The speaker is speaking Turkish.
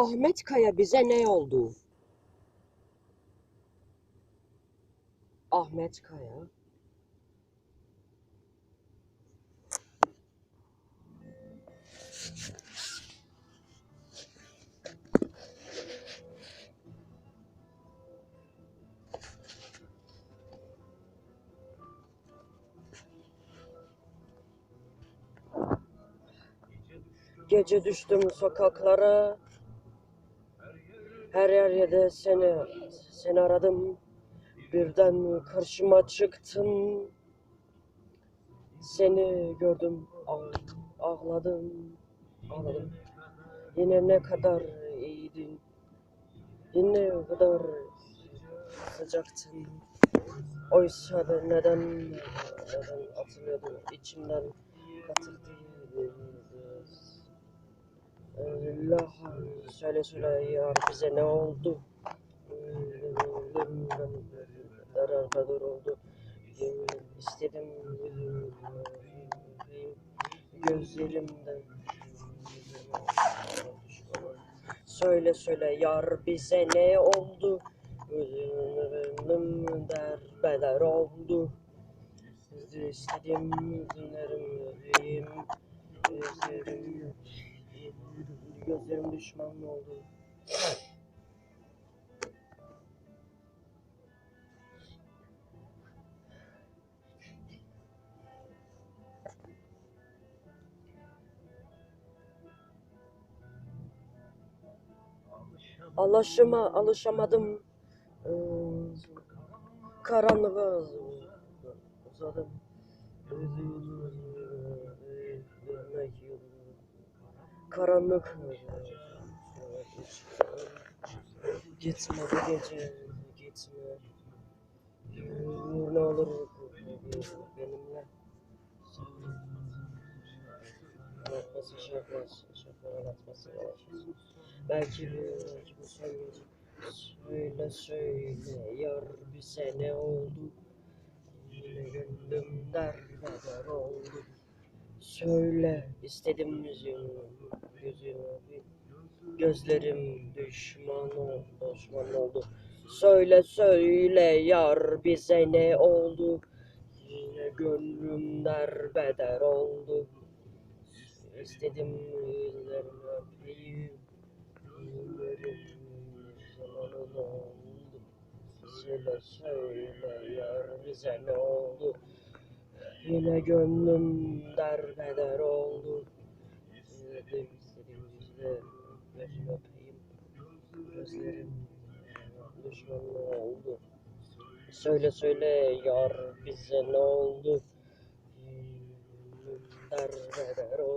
Ahmet Kaya bize ne oldu? Ahmet Kaya. Gece düştüm sokaklara. Her yerde seni seni aradım. Birden karşıma çıktın. Seni gördüm, ağ- ağladım, ağladım. Yine ne kadar iyiydin. Yine ne kadar sıcaktın. Oysa da neden, neden atılıyordum içimden katıldı. Allah söyle söyle ya bize ne oldu? Darar kadar oldu. İstedim gözlerimden. Söyle söyle yar bize ne oldu? Üzülürüm derbeder oldu. İstedim gözlerim gözlerim gözlerim düşman oldu. Alışıma alışamadım. Ee, Karanlığa uzadım. Karanlık. Gitme bu gece gitme ne olur benimle. Şey yapmaz şoför anlatması gerekir belki bir bu söyleyecek söyle söyle yar bize ne oldu. Yine gönlüm derbeder oldu Söyle istedim yüzünü, yüzünü Gözlerim düşman oldu, düşman oldu. Söyle söyle yar bize ne oldu? Yine gönlüm derbeder oldu. İstedim yüzlerini öpeyim. Zamanın oldu. Söyle söyle yar bize ne oldu? Yine gönlüm derbeder oldu. İzledim istediğim yüzle gözünü öpeyim. Gözlerim düşmanlı oldu. Söyle söyle yar bize ne oldu? Derbeder oldu.